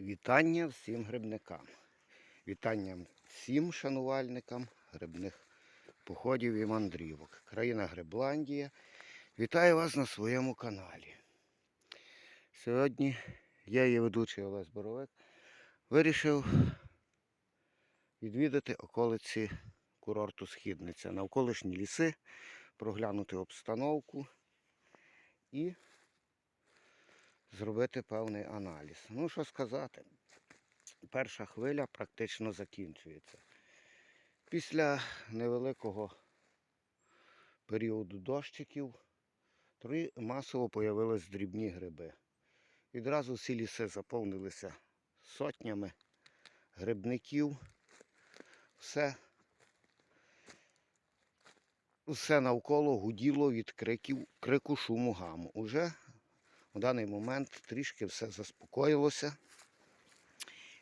Вітання всім грибникам. Вітання всім шанувальникам грибних походів і мандрівок. Країна Грибландія. Вітаю вас на своєму каналі. Сьогодні я, її ведучий Олесь Боровик, вирішив відвідати околиці курорту Східниця, навколишні ліси, проглянути обстановку і зробити певний аналіз. Ну, що сказати, перша хвиля практично закінчується. Після невеликого періоду дощиків масово появились дрібні гриби. Відразу всі ліси заповнилися сотнями грибників. Все, все навколо гуділо від криків, крику шуму гаму. Уже у даний момент трішки все заспокоїлося.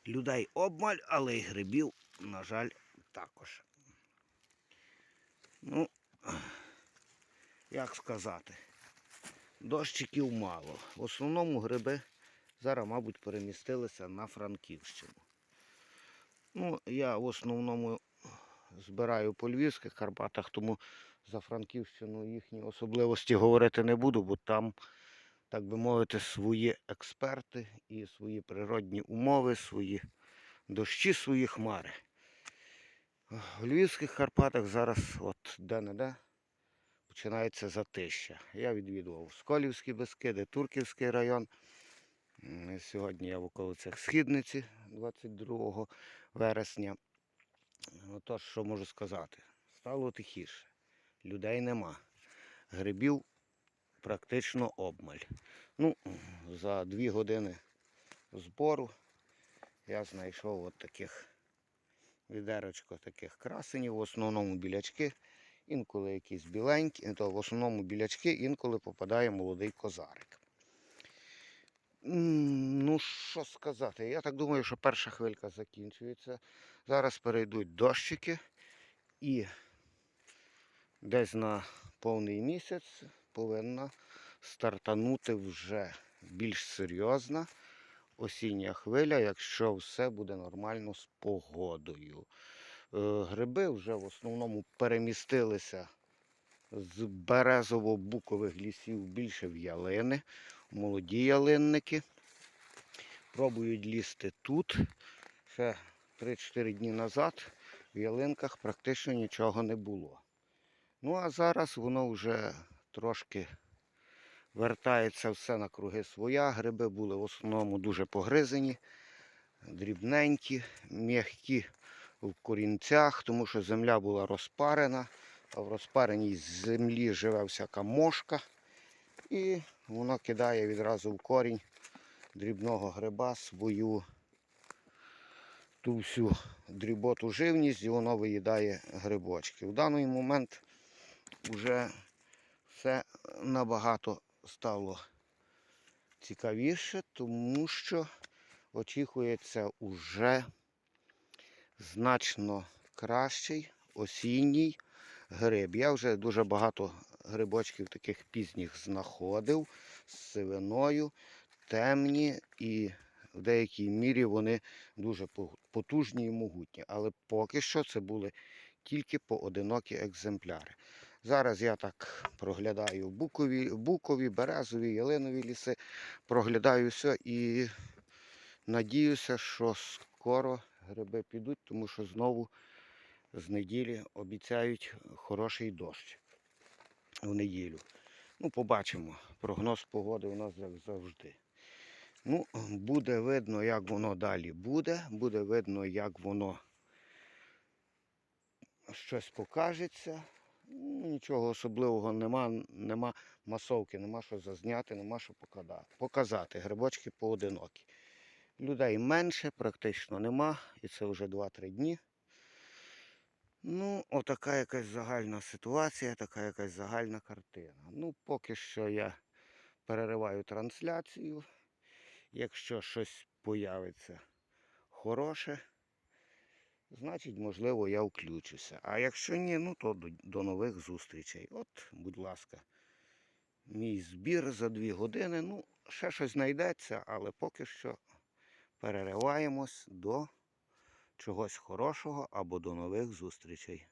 Людей обмаль, але й грибів, на жаль, також. Ну, як сказати, дощиків мало. В основному гриби зараз, мабуть, перемістилися на Франківщину. Ну, я в основному збираю по Львівських Карпатах, тому за Франківщину їхні особливості говорити не буду, бо там так би мовити, свої експерти і свої природні умови, свої дощі, свої хмари. В Львівських Карпатах зараз, от де-не-де, починається затища. Я відвідував Сколівські Бескиди, Турківський район. Сьогодні я в околицях Східниці 22 вересня. Отож, що можу сказати? Стало тихіше. Людей нема. Грибів практично обмаль. Ну, за дві години збору я знайшов от таких відерочко таких красенів, в основному білячки, інколи якісь біленькі, то в основному білячки, інколи попадає молодий козарик. Ну, що сказати, я так думаю, що перша хвилька закінчується. Зараз перейдуть дощики і десь на повний місяць повинна стартанути вже більш серйозна осіння хвиля, якщо все буде нормально з погодою. Е, Гриби вже в основному перемістилися з березово-букових лісів більше в ялини, молоді ялинники. Пробують лізти тут. Ще 3-4 дні назад в ялинках практично нічого не було. Ну а зараз воно вже трошки вертається все на круги своя. Гриби були в основному дуже погризені, дрібненькі, м'які в корінцях, тому що земля була розпарена, а в розпареній землі живе всяка мошка. І воно кидає відразу в корінь дрібного гриба свою ту всю дріботу живність і воно виїдає грибочки. В даний момент вже все набагато стало цікавіше, тому що очікується уже значно кращий осінній гриб. Я вже дуже багато грибочків таких пізніх знаходив з сивиною, темні і в деякій мірі вони дуже потужні і могутні. Але поки що це були тільки поодинокі екземпляри. Зараз я так проглядаю букові, букові, березові, ялинові ліси, проглядаю все і надіюся, що скоро гриби підуть, тому що знову з неділі обіцяють хороший дощ в неділю. Ну, побачимо. Прогноз погоди у нас як завжди. Ну, буде видно, як воно далі буде. Буде видно, як воно щось покажеться. Ну, Нічого особливого нема, нема масовки, нема що зазняти, нема що показати. Грибочки поодинокі. Людей менше, практично нема, і це вже 2-3 дні. Ну, отака якась загальна ситуація, така якась загальна картина. Ну, поки що я перериваю трансляцію. Якщо щось появиться хороше, значить, можливо, я включуся. А якщо ні, ну то до, нових зустрічей. От, будь ласка, мій збір за дві години. Ну, ще щось знайдеться, але поки що перериваємось до чогось хорошого або до нових зустрічей.